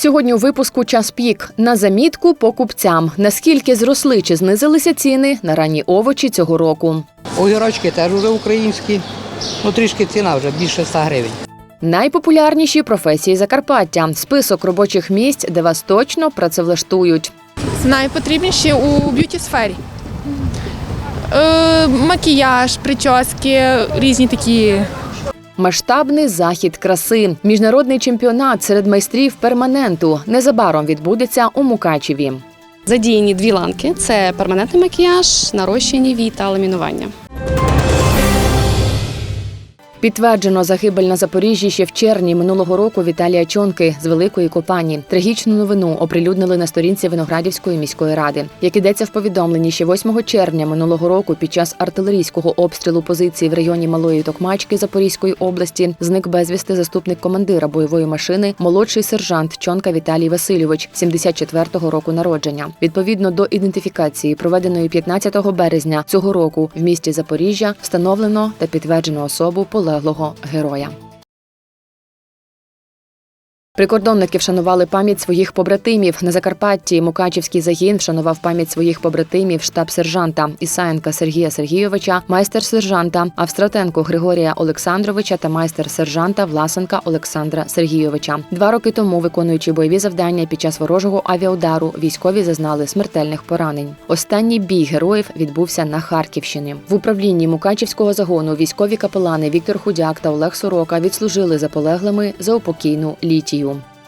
Сьогодні у випуску час пік на замітку покупцям. Наскільки зросли чи знизилися ціни на ранні овочі цього року? Огірочки теж вже українські. Ну трішки ціна вже більше 100 гривень. Найпопулярніші професії Закарпаття. Список робочих місць, де вас точно працевлаштують. найпотрібніші у б'юті сфері. Е, макіяж, прически, різні такі. Масштабний захід краси. Міжнародний чемпіонат серед майстрів перманенту незабаром відбудеться у Мукачеві. Задіяні дві ланки: це перманентний макіяж, нарощені вій та ламінування. Підтверджено загибель на Запоріжжі ще в червні минулого року Віталія Чонки з Великої Копані. Трагічну новину оприлюднили на сторінці Виноградівської міської ради. Як ідеться в повідомленні, ще 8 червня минулого року під час артилерійського обстрілу позиції в районі Малої Токмачки Запорізької області зник безвісти заступник командира бойової машини, молодший сержант Чонка Віталій Васильович, 74-го року народження. Відповідно до ідентифікації, проведеної 15 березня цього року в місті Запоріжжя, встановлено та підтверджено особу полеглого героя. Прикордонники вшанували пам'ять своїх побратимів на Закарпатті. Мукачівський загін вшанував пам'ять своїх побратимів штаб-сержанта Ісаєнка Сергія Сергійовича, майстер-сержанта Австратенко Григорія Олександровича та майстер-сержанта Власенка Олександра Сергійовича. Два роки тому, виконуючи бойові завдання під час ворожого авіаудару, військові зазнали смертельних поранень. Останній бій героїв відбувся на Харківщині. В управлінні Мукачівського загону військові капелани Віктор Худяк та Олег Сорока відслужили за полеглими за упокійну літію. Brasil.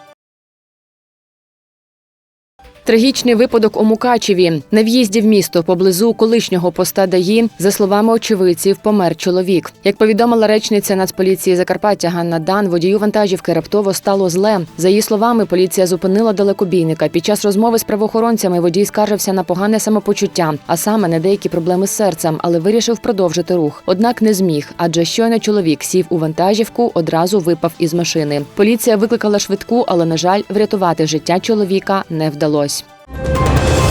Трагічний випадок у Мукачеві. На в'їзді в місто поблизу колишнього поста ДАІ, за словами очевидців, помер чоловік. Як повідомила речниця Нацполіції Закарпаття Ганна Дан, водію вантажівки раптово стало зле. За її словами, поліція зупинила далекобійника. Під час розмови з правоохоронцями водій скаржився на погане самопочуття, а саме на деякі проблеми з серцем, але вирішив продовжити рух. Однак не зміг, адже щойно чоловік сів у вантажівку, одразу випав із машини. Поліція викликала швидку, але на жаль, врятувати життя чоловіка не вдалося. Thank you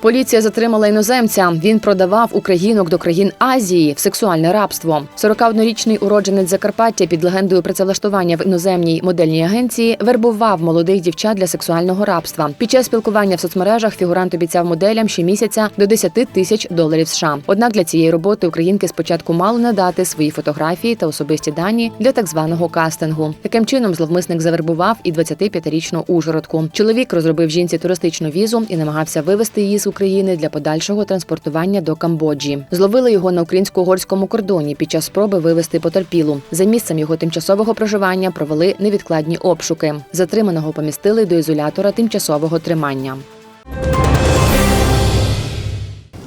Поліція затримала іноземця. Він продавав українок до країн Азії в сексуальне рабство. 41-річний уродженець Закарпаття під легендою працевлаштування в іноземній модельній агенції вербував молодих дівчат для сексуального рабства. Під час спілкування в соцмережах фігурант обіцяв моделям щомісяця до 10 тисяч доларів США. Однак для цієї роботи українки спочатку мали надати свої фотографії та особисті дані для так званого кастингу. Таким чином зловмисник завербував і 25-річну ужгородку. Чоловік розробив жінці туристичну візу і намагався вивезти її з України для подальшого транспортування до Камбоджі. Зловили його на українсько-угорському кордоні під час спроби вивезти потерпілу. За місцем його тимчасового проживання провели невідкладні обшуки. Затриманого помістили до ізолятора тимчасового тримання.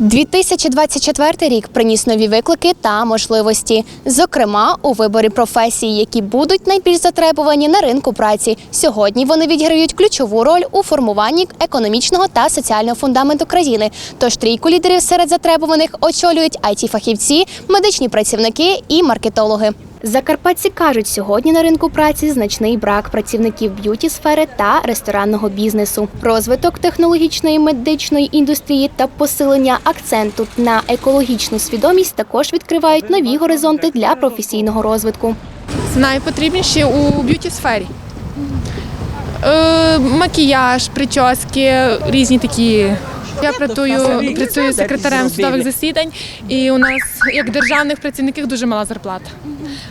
2024 рік приніс нові виклики та можливості, зокрема у виборі професій, які будуть найбільш затребувані на ринку праці. Сьогодні вони відіграють ключову роль у формуванні економічного та соціального фундаменту країни. Тож трійку лідерів серед затребуваних очолюють it фахівці медичні працівники і маркетологи. Закарпатці кажуть, сьогодні на ринку праці значний брак працівників б'юті сфери та ресторанного бізнесу. Розвиток технологічної медичної індустрії та посилення акценту на екологічну свідомість також відкривають нові горизонти для професійного розвитку. Найпотрібніші у б'юті сфері. Е, макіяж, прически, різні такі. Я працюю, працюю секретарем судових засідань, і у нас, як державних працівників, дуже мала зарплата.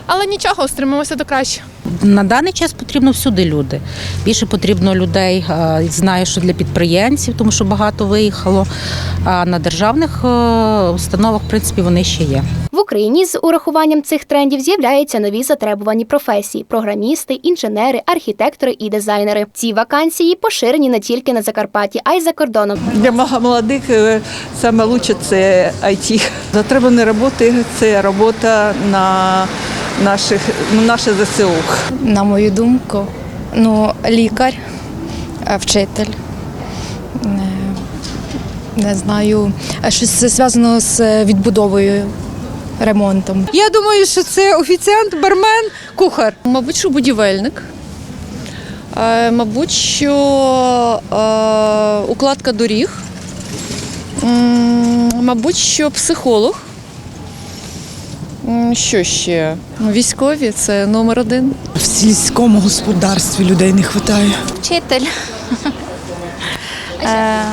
Але нічого, стримуємося до кращого. На даний час потрібно всюди люди. Більше потрібно людей. Знаю, що для підприємців, тому що багато виїхало. А на державних е, установах, в принципі, вони ще є. В Україні з урахуванням цих трендів з'являються нові затребувані професії: програмісти, інженери, архітектори і дизайнери. Ці вакансії поширені не тільки на Закарпатті, а й за кордоном. Для молодих е, саме лучше це IT. Затребувані роботи це робота на наших на наше ЗСУ. На мою думку, ну, лікар, е, вчитель. е, Не знаю, е, щось зв'язано з е, відбудовою, ремонтом. Я думаю, що це офіціант, бармен, кухар. Мабуть, що будівельник. Е, Мабуть, що е, укладка доріг. М, Мабуть, що психолог. Що ще? Ну, військові це номер один. В сільському господарстві людей не вистачає. Вчитель. Е,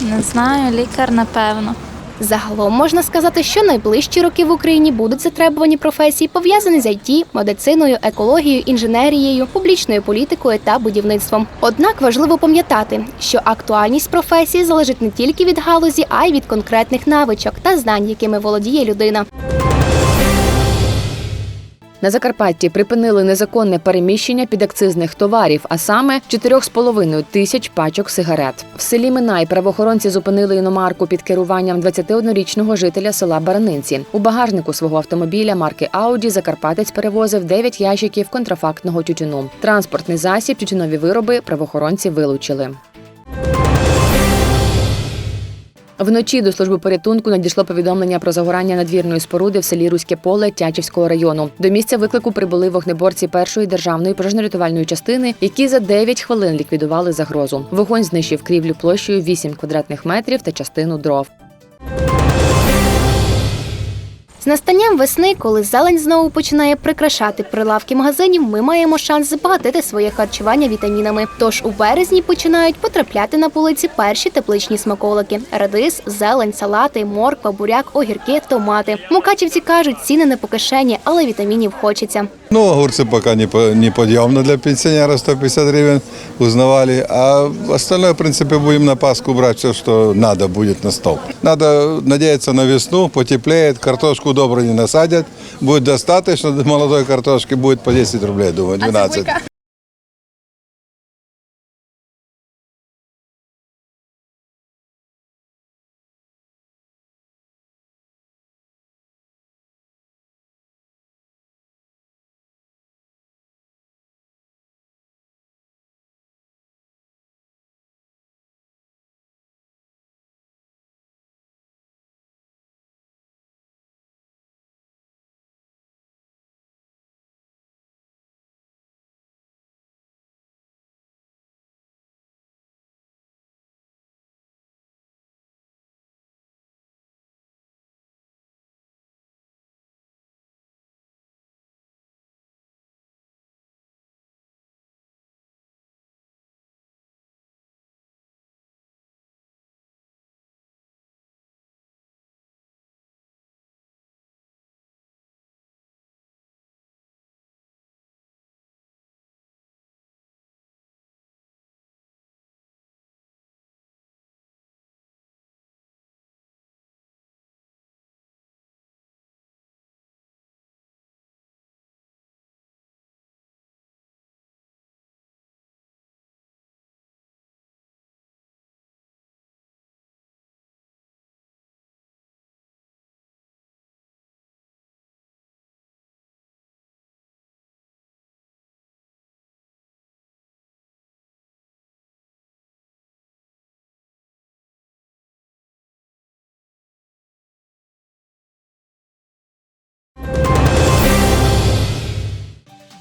не знаю, лікар, напевно. Загалом можна сказати, що найближчі роки в Україні будуть затребувані професії, пов'язані з ІТ, медициною, екологією, інженерією, публічною політикою та будівництвом. Однак важливо пам'ятати, що актуальність професії залежить не тільки від галузі, а й від конкретних навичок та знань, якими володіє людина. На Закарпатті припинили незаконне переміщення підакцизних товарів, а саме 4,5 тисяч пачок сигарет. В селі Минай правоохоронці зупинили іномарку під керуванням 21-річного жителя села Баранинці. У багажнику свого автомобіля марки Ауді Закарпатець перевозив 9 ящиків контрафактного тютюну. Транспортний засіб, тютюнові вироби правоохоронці вилучили. Вночі до служби порятунку надійшло повідомлення про загорання надвірної споруди в селі Руське поле Тячівського району. До місця виклику прибули вогнеборці першої державної пожежно-рятувальної частини, які за 9 хвилин ліквідували загрозу. Вогонь знищив крівлю площею 8 квадратних метрів та частину дров. Настанням весни, коли зелень знову починає прикрашати прилавки магазинів, ми маємо шанс збагатити своє харчування вітамінами. Тож у березні починають потрапляти на полиці перші тепличні смаколики: радис, зелень, салати, морква, буряк, огірки, томати. Мукачівці кажуть, ціни не по кишені, але вітамінів хочеться. Ну, огурцы пока не, не подъемно для пенсионера, 150 гривен узнавали. А остальное, в принципе, будем на Пасху брать все, что надо будет на стол. Надо надеяться на весну, потеплеет, картошку добро не насадят. Будет достаточно молодой картошки, будет по 10 рублей, думаю, 12.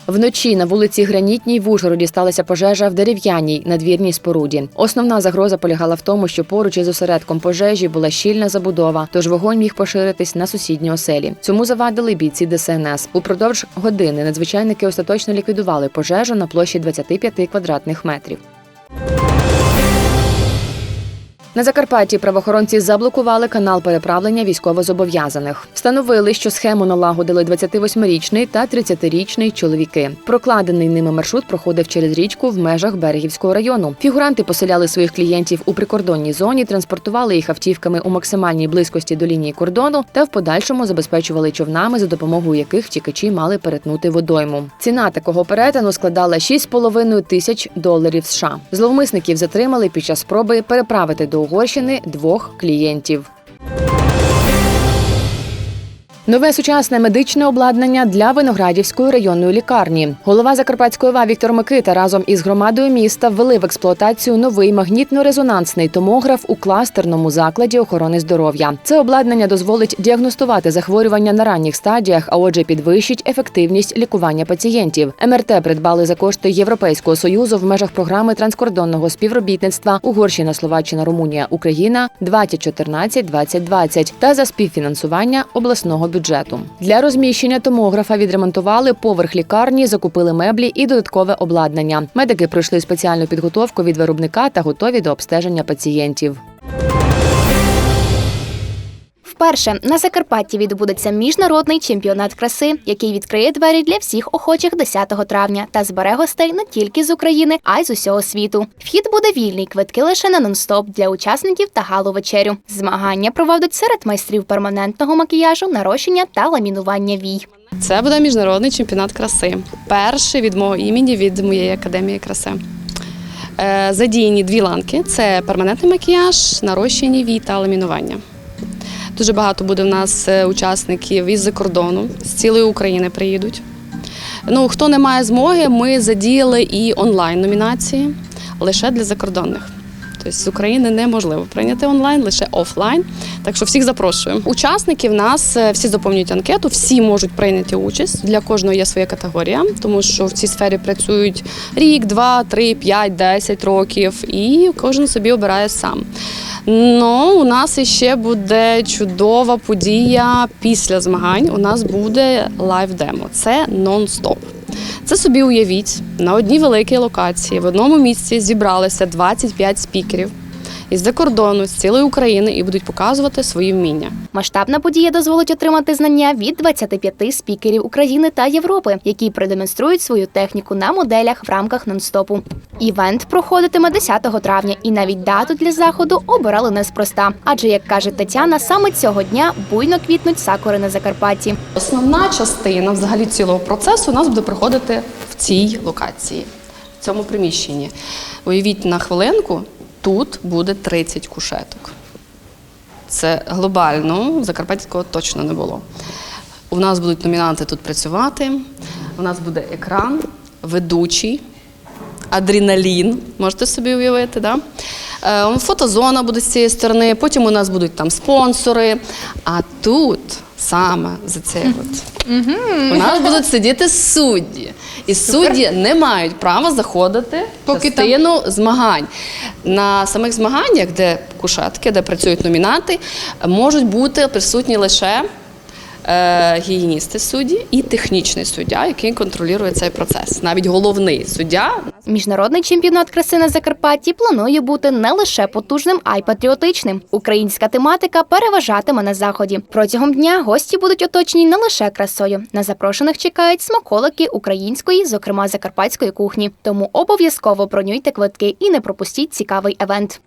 Вночі на вулиці Гранітній в Ужгороді сталася пожежа в дерев'яній надвірній споруді. Основна загроза полягала в тому, що поруч із осередком пожежі була щільна забудова, тож вогонь міг поширитись на сусідні оселі. Цьому завадили бійці ДСНС. Упродовж години надзвичайники остаточно ліквідували пожежу на площі 25 квадратних метрів. На Закарпатті правоохоронці заблокували канал переправлення військовозобов'язаних. Встановили, що схему налагодили 28-річний та 30-річний чоловіки. Прокладений ними маршрут проходив через річку в межах Берегівського району. Фігуранти поселяли своїх клієнтів у прикордонній зоні, транспортували їх автівками у максимальній близькості до лінії кордону та в подальшому забезпечували човнами, за допомогою яких втікачі мали перетнути водойму. Ціна такого перетину складала 6,5 тисяч доларів США. Зловмисників затримали під час спроби переправити до Угорщини двох клієнтів. Нове сучасне медичне обладнання для Виноградівської районної лікарні. Голова Закарпатської ОВА Віктор Микита разом із громадою міста ввели в експлуатацію новий магнітно-резонансний томограф у кластерному закладі охорони здоров'я. Це обладнання дозволить діагностувати захворювання на ранніх стадіях, а отже, підвищить ефективність лікування пацієнтів. МРТ придбали за кошти Європейського союзу в межах програми транскордонного співробітництва Угорщина, Словаччина, Румунія, Україна 2014-2020 та за співфінансування обласного бюджету. Для розміщення томографа відремонтували поверх лікарні, закупили меблі і додаткове обладнання. Медики пройшли спеціальну підготовку від виробника та готові до обстеження пацієнтів. Вперше на Закарпатті відбудеться міжнародний чемпіонат краси, який відкриє двері для всіх охочих 10 травня та збере гостей не тільки з України, а й з усього світу. Вхід буде вільний, квитки лише на нон-стоп для учасників та галу вечерю. Змагання проводять серед майстрів перманентного макіяжу, нарощення та ламінування вій. Це буде міжнародний чемпіонат краси. Перший від мого імені від моєї академії краси. Е, Задіяні дві ланки: це перманентний макіяж, нарощені вій та ламінування. Дуже багато буде в нас е, учасників із-за кордону, з цілої України приїдуть. Ну, хто не має змоги, ми задіяли і онлайн номінації лише для закордонних. Тобто з України неможливо прийняти онлайн, лише офлайн. Так що всіх запрошуємо. Учасники в нас е, всі заповнюють анкету, всі можуть прийняти участь. Для кожного є своя категорія, тому що в цій сфері працюють рік, два, три, п'ять, десять років, і кожен собі обирає сам. Ну, у нас іще буде чудова подія після змагань. У нас буде лайв-демо. Це нон-стоп. Це собі уявіть, на одній великій локації в одному місці зібралися 25 спікерів із-за кордону, з цілої України і будуть показувати свої вміння. Масштабна подія дозволить отримати знання від 25 спікерів України та Європи, які продемонструють свою техніку на моделях в рамках нон-стопу. Івент проходитиме 10 травня, і навіть дату для заходу обирали неспроста. Адже, як каже Тетяна, саме цього дня буйно квітнуть сакури на Закарпатті. Основна частина взагалі цілого процесу у нас буде проходити в цій локації, в цьому приміщенні. Уявіть на хвилинку, тут буде 30 кушеток. Це глобально, в Закарпатті точно не було. У нас будуть номінанти тут працювати. У нас буде екран, ведучий, адреналін, можете собі уявити, да? Е, Фотозона буде з цієї сторони, потім у нас будуть там спонсори. А тут саме за це от, у нас будуть сидіти судді. І судді не мають права заходити в частину змагань. На самих змаганнях, де кушетки, де працюють номінанти, можуть бути присутні лише гігієністи судді і технічний суддя, який контролює цей процес. Навіть головний суддя Міжнародний чемпіонат краси на Закарпатті планує бути не лише потужним, а й патріотичним. Українська тематика переважатиме на заході. Протягом дня гості будуть оточені не лише красою. На запрошених чекають смаколики української, зокрема закарпатської кухні. Тому обов'язково бронюйте квитки і не пропустіть цікавий евент.